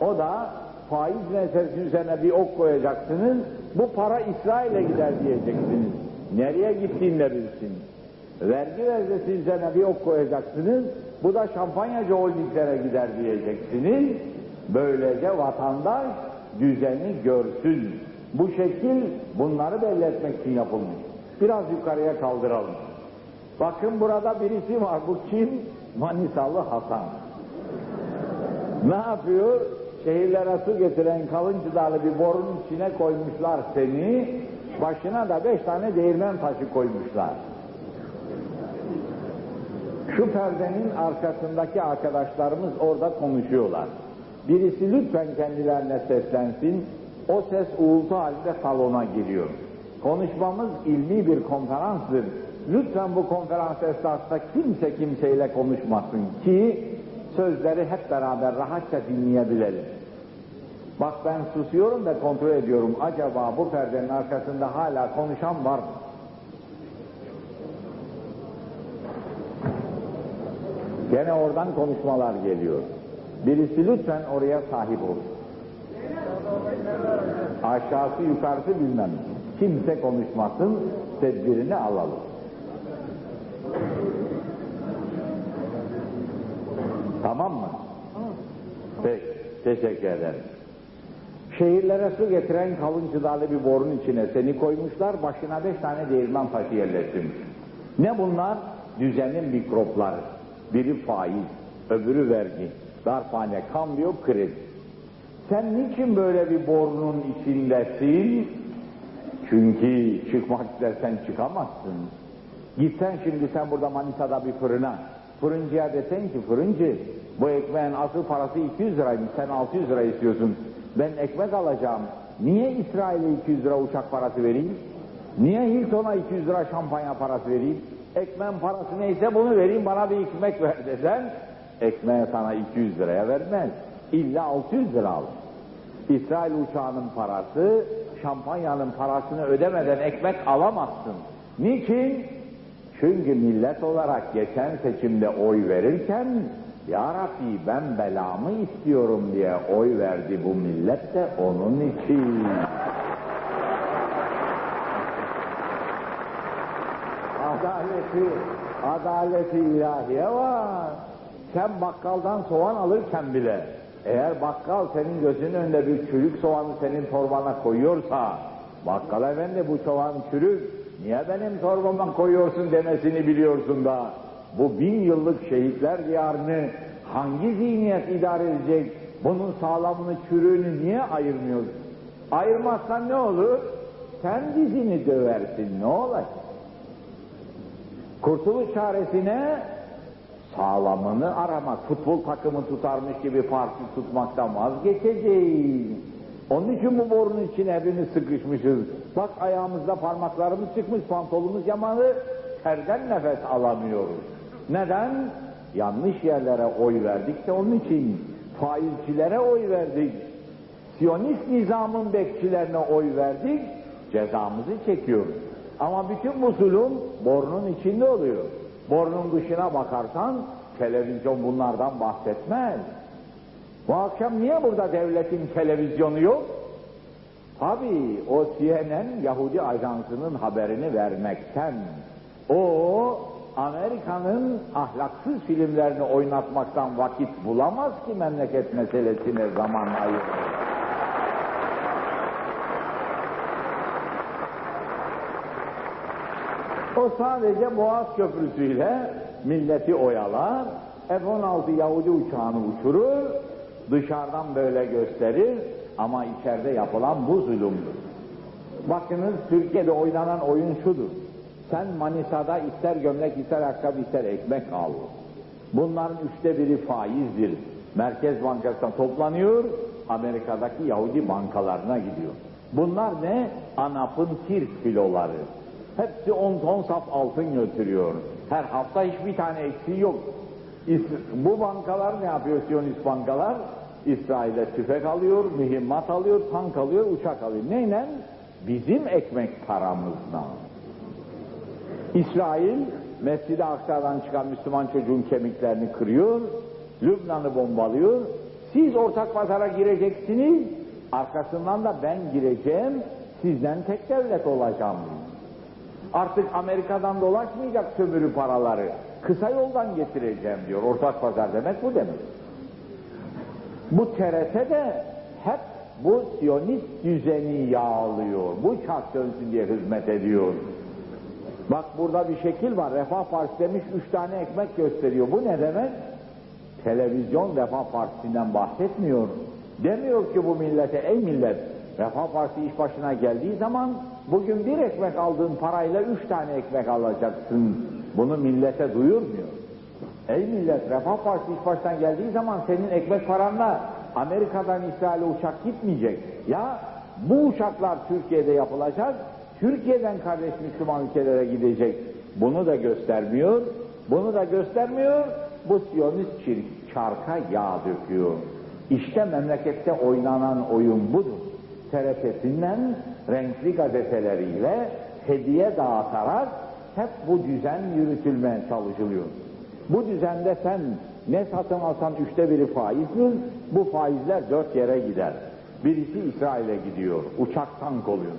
O da faiz meselesi üzerine bir ok koyacaksınız. Bu para İsrail'e gider diyeceksiniz. Nereye gittiğini de bilsin. Vergi vergisi üzerine bir ok koyacaksınız. Bu da şampanyacı holdinglere gider diyeceksiniz. Böylece vatandaş düzeni görsün. Bu şekil bunları belli etmek için yapılmış. Biraz yukarıya kaldıralım. Bakın burada birisi var. Bu kim? Manisalı Hasan. Ne yapıyor? Şehirlere su getiren kalın çıdalı bir borunun içine koymuşlar seni. Başına da beş tane değirmen taşı koymuşlar. Şu perdenin arkasındaki arkadaşlarımız orada konuşuyorlar. Birisi lütfen kendilerine seslensin. O ses uğultu halinde salona giriyor. Konuşmamız ilmi bir konferanstır. Lütfen bu konferans esnasında kimse kimseyle konuşmasın ki sözleri hep beraber rahatça dinleyebilelim. Bak ben susuyorum ve kontrol ediyorum. Acaba bu perdenin arkasında hala konuşan var mı? Gene oradan konuşmalar geliyor. Birisi lütfen oraya sahip olsun. Aşağısı yukarısı bilmem. Kimse konuşmasın, tedbirini alalım. Tamam mı? Peki, teşekkür ederim. Şehirlere su getiren kalın çıdalı bir borun içine seni koymuşlar, başına beş tane değirmen taşı yerleştirmiş. Ne bunlar? Düzenin mikropları. Biri faiz, öbürü vergi, darphane, kambiyo, kredi. Sen niçin böyle bir borunun içindesin? Çünkü çıkmak istersen çıkamazsın. Gitsen şimdi sen burada Manisa'da bir fırına, fırıncıya desen ki fırıncı, bu ekmeğin asıl parası 200 liraymış, sen 600 lira istiyorsun. Ben ekmek alacağım. Niye İsrail'e 200 lira uçak parası vereyim? Niye Hilton'a 200 lira şampanya parası vereyim? Ekmeğin parası neyse bunu vereyim, bana bir ekmek ver desen, ekmeği sana 200 liraya vermez. İlla 600 lira al. İsrail uçağının parası, şampanyanın parasını ödemeden ekmek alamazsın. Niçin? Çünkü millet olarak geçen seçimde oy verirken Ya Rabbi ben belamı istiyorum diye oy verdi bu millet de onun için. Adaleti, adaleti ilahiye var. Sen bakkaldan soğan alırken bile eğer bakkal senin gözünün önünde bir çürük soğanı senin torbana koyuyorsa bakkal efendi bu soğan çürük niye benim torbama koyuyorsun demesini biliyorsun da bu bin yıllık şehitler diyarını hangi zihniyet idare edecek bunun sağlamını çürüğünü niye ayırmıyorsun? Ayırmazsan ne olur? Sen dizini döversin ne olacak? Kurtuluş çaresine sağlamını aramak, futbol takımı tutarmış gibi parti tutmaktan vazgeçeceğiz. Onun için bu borunun içine hepimiz sıkışmışız. Bak ayağımızda parmaklarımız çıkmış, pantolumuz yamalı, terden nefes alamıyoruz. Neden? Yanlış yerlere oy verdik de onun için faizcilere oy verdik. Siyonist nizamın bekçilerine oy verdik, cezamızı çekiyoruz. Ama bütün bu zulüm borunun içinde oluyor. Borunun dışına bakarsan televizyon bunlardan bahsetmez. Bu akşam niye burada devletin televizyonu yok? Tabii o CNN Yahudi ajansının haberini vermekten. O Amerika'nın ahlaksız filmlerini oynatmaktan vakit bulamaz ki memleket meselesine zaman ayırır. O sadece Boğaz Köprüsü'yle milleti oyalar, F-16 Yahudi uçağını uçurur, dışarıdan böyle gösterir ama içeride yapılan bu zulümdür. Bakınız Türkiye'de oynanan oyun şudur. Sen Manisa'da ister gömlek, ister ayakkabı, ister ekmek al. Bunların üçte biri faizdir. Merkez Bankası'ndan toplanıyor, Amerika'daki Yahudi bankalarına gidiyor. Bunlar ne? ANAP'ın tirk filoları. Hepsi 10 ton saf altın götürüyor. Her hafta hiçbir tane eksiği yok. Bu bankalar ne yapıyor Siyonist bankalar? İsrail'e tüfek alıyor, mühimmat alıyor, tank alıyor, uçak alıyor. Neyle? Bizim ekmek paramızla. İsrail Mescid-i Aksa'dan çıkan Müslüman çocuğun kemiklerini kırıyor, Lübnan'ı bombalıyor, Siz ortak pazara gireceksiniz, arkasından da ben gireceğim, sizden tek devlet olacağım. Artık Amerika'dan dolaşmayacak sömürü paraları, kısa yoldan getireceğim diyor. Ortak pazar demek bu demek. Bu TRT de hep bu Siyonist düzeni yağlıyor. Bu dönsün diye hizmet ediyor. Bak burada bir şekil var. Refah Partisi demiş üç tane ekmek gösteriyor. Bu ne demek? Televizyon Refah Partisi'nden bahsetmiyor. Demiyor ki bu millete ey millet Refah Partisi iş başına geldiği zaman bugün bir ekmek aldığın parayla üç tane ekmek alacaksın. Bunu millete duyurmuyor. Ey millet Refah Partisi iş baştan geldiği zaman senin ekmek paranla Amerika'dan İsrail'e uçak gitmeyecek. Ya bu uçaklar Türkiye'de yapılacak, Türkiye'den kardeş Müslüman ülkelere gidecek. Bunu da göstermiyor, bunu da göstermiyor, bu Siyonist çirk, çarka yağ döküyor. İşte memlekette oynanan oyun budur. TRT'sinden renkli gazeteleriyle hediye dağıtarak hep bu düzen yürütülmeye çalışılıyor. Bu düzende sen ne satın alsan üçte biri faizdir, bu faizler dört yere gider. Birisi İsrail'e gidiyor, uçak tank oluyor.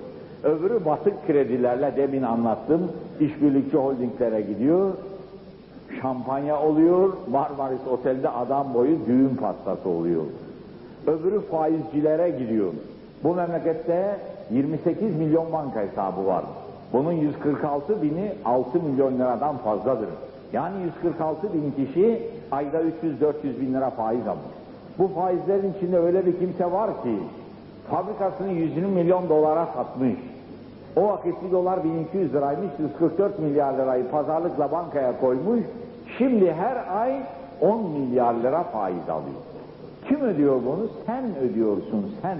Öbürü batık kredilerle demin anlattım, işbirlikçi holdinglere gidiyor. Şampanya oluyor, Marmaris Otel'de adam boyu düğün pastası oluyor. Öbürü faizcilere gidiyor. Bu memlekette 28 milyon banka hesabı var. Bunun 146 bini 6 milyon liradan fazladır. Yani 146 bin kişi ayda 300-400 bin lira faiz almış. Bu faizlerin içinde öyle bir kimse var ki fabrikasını 120 milyon dolara satmış. O vakit bir dolar 1200 liraymış, 144 milyar lirayı pazarlıkla bankaya koymuş. Şimdi her ay 10 milyar lira faiz alıyor. Kim ödüyor bunu? Sen ödüyorsun, sen.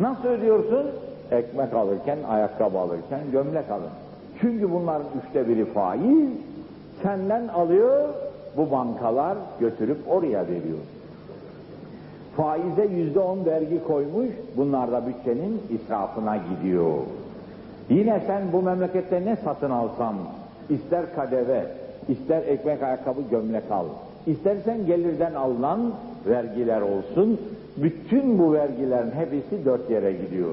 Nasıl ödüyorsun? Ekmek alırken, ayakkabı alırken, gömlek alın. Çünkü bunların üçte biri faiz, senden alıyor, bu bankalar götürüp oraya veriyor. Faize yüzde on vergi koymuş, bunlar da bütçenin israfına gidiyor. Yine sen bu memlekette ne satın alsan, ister kadeve, ister ekmek, ayakkabı, gömlek al. İstersen gelirden alınan vergiler olsun, bütün bu vergilerin hepsi dört yere gidiyor.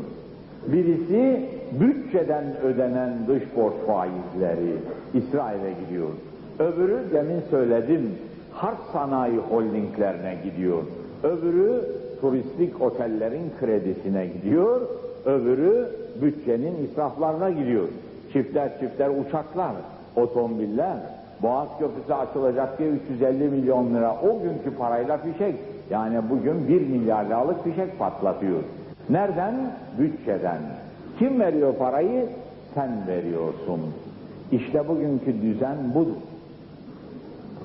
Birisi bütçeden ödenen dış borç faizleri İsrail'e gidiyor. Öbürü demin söyledim harp sanayi holdinglerine gidiyor. Öbürü turistik otellerin kredisine gidiyor. Öbürü bütçenin israflarına gidiyor. Çiftler çiftler uçaklar, otomobiller, Boğaz Köprüsü açılacak diye 350 milyon lira o günkü parayla fişek. Yani bugün 1 milyar liralık fişek patlatıyor. Nereden? Bütçeden. Kim veriyor parayı? Sen veriyorsun. İşte bugünkü düzen budur.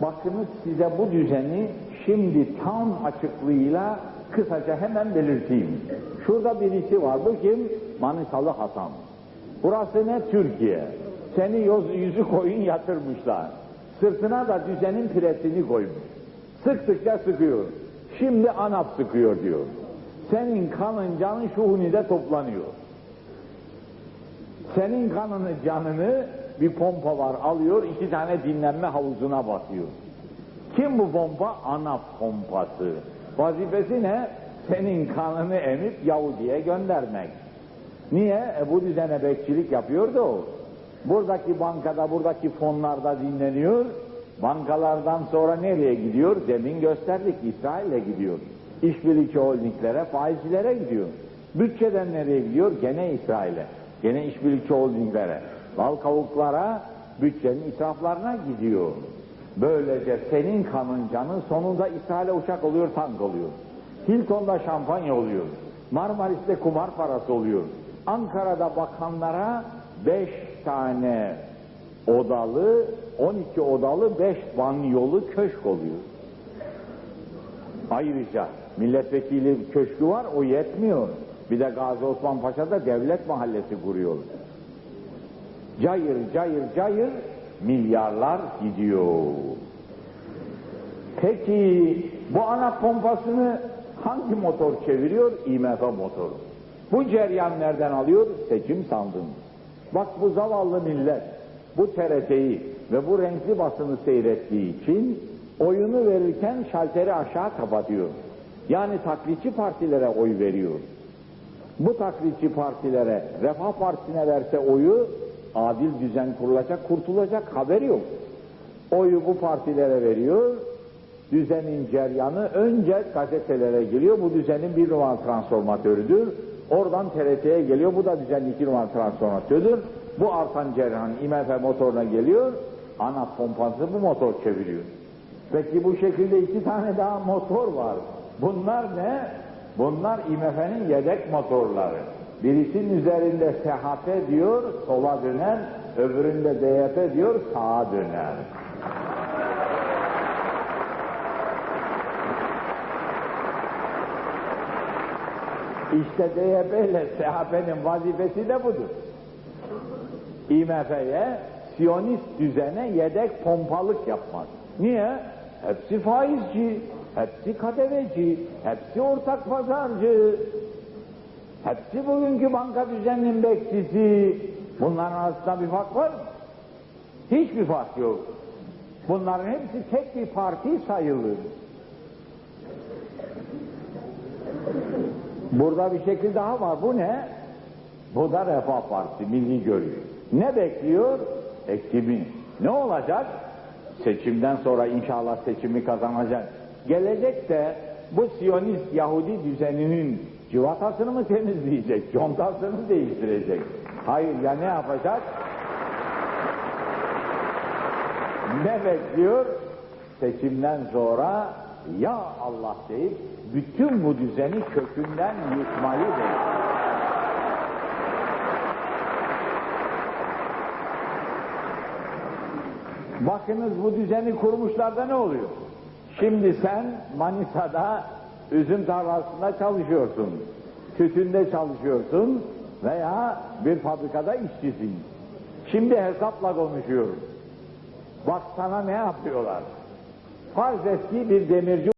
Bakınız size bu düzeni şimdi tam açıklığıyla kısaca hemen belirteyim. Şurada birisi var. Bu kim? Manisalı Hasan. Burası ne? Türkiye. Seni yüzü koyun yatırmışlar. Sırtına da düzenin piresini koymuş. Sıktıkça sıkıyor. Şimdi anap sıkıyor diyor. Senin kanın canın şu hunide toplanıyor. Senin kanını canını bir pompa var alıyor iki tane dinlenme havuzuna basıyor. Kim bu pompa? Anap pompası. Vazifesi ne? Senin kanını emip Yahudi'ye göndermek. Niye? E bu düzene bekçilik yapıyordu o. Buradaki bankada, buradaki fonlarda dinleniyor. Bankalardan sonra nereye gidiyor? Demin gösterdik, İsrail'e gidiyor. İşbirlikçi holdinglere, faizcilere gidiyor. Bütçeden nereye gidiyor? Gene İsrail'e. Gene işbirlikçi holdinglere. Bal kavuklara, bütçenin israflarına gidiyor. Böylece senin kanın canın sonunda İsrail'e uçak oluyor, tank oluyor. Hilton'da şampanya oluyor. Marmaris'te kumar parası oluyor. Ankara'da bakanlara beş tane odalı, 12 odalı 5 banyolu köşk oluyor. Ayrıca milletvekili köşkü var, o yetmiyor. Bir de Gazi Osman Paşa'da devlet mahallesi kuruyor. Cayır cayır cayır milyarlar gidiyor. Peki bu ana pompasını hangi motor çeviriyor? IMF motoru. Bu ceryan nereden alıyor? Seçim sandım. Bak bu zavallı millet bu TRT'yi ve bu renkli basını seyrettiği için oyunu verirken şalteri aşağı kapatıyor. Yani taklitçi partilere oy veriyor. Bu taklitçi partilere, Refah Partisi'ne verse oyu, adil düzen kurulacak, kurtulacak haberi yok. Oyu bu partilere veriyor, düzenin ceryanı önce gazetelere geliyor, bu düzenin bir numaralı transformatörüdür. Oradan TRT'ye geliyor, bu da düzenin iki numaralı transformatörüdür. Bu artan ceryan IMF motoruna geliyor, ana pompası bu motor çeviriyor. Peki bu şekilde iki tane daha motor var. Bunlar ne? Bunlar IMF'nin yedek motorları. Birisinin üzerinde SHP diyor, sola döner, öbüründe DYP diyor, sağa döner. İşte DYP ile SHP'nin vazifesi de budur. IMF'ye, Siyonist düzene yedek pompalık yapmak. Niye? Hepsi faizci, hepsi kadeveci, hepsi ortak pazarcı, hepsi bugünkü banka düzeninin bekçisi. Bunların arasında bir fark var mı? Hiçbir fark yok. Bunların hepsi tek bir parti sayılır. Burada bir şekil daha var. Bu ne? Bu da Refah Partisi, Milli Görüş. Ne bekliyor? Ekimi. Ne olacak? Seçimden sonra inşallah seçimi kazanacak. Gelecek de bu Siyonist Yahudi düzeninin civatasını mı temizleyecek, contasını değiştirecek? Hayır ya ne yapacak? Ne bekliyor? Seçimden sonra ya Allah deyip bütün bu düzeni kökünden yıkmayı bekliyor. Bakınız bu düzeni kurmuşlar da ne oluyor? Şimdi sen Manisa'da üzüm tarlasında çalışıyorsun, tütünde çalışıyorsun veya bir fabrikada işçisin. Şimdi hesapla konuşuyoruz. Bak sana ne yapıyorlar? Farz et ki bir demirci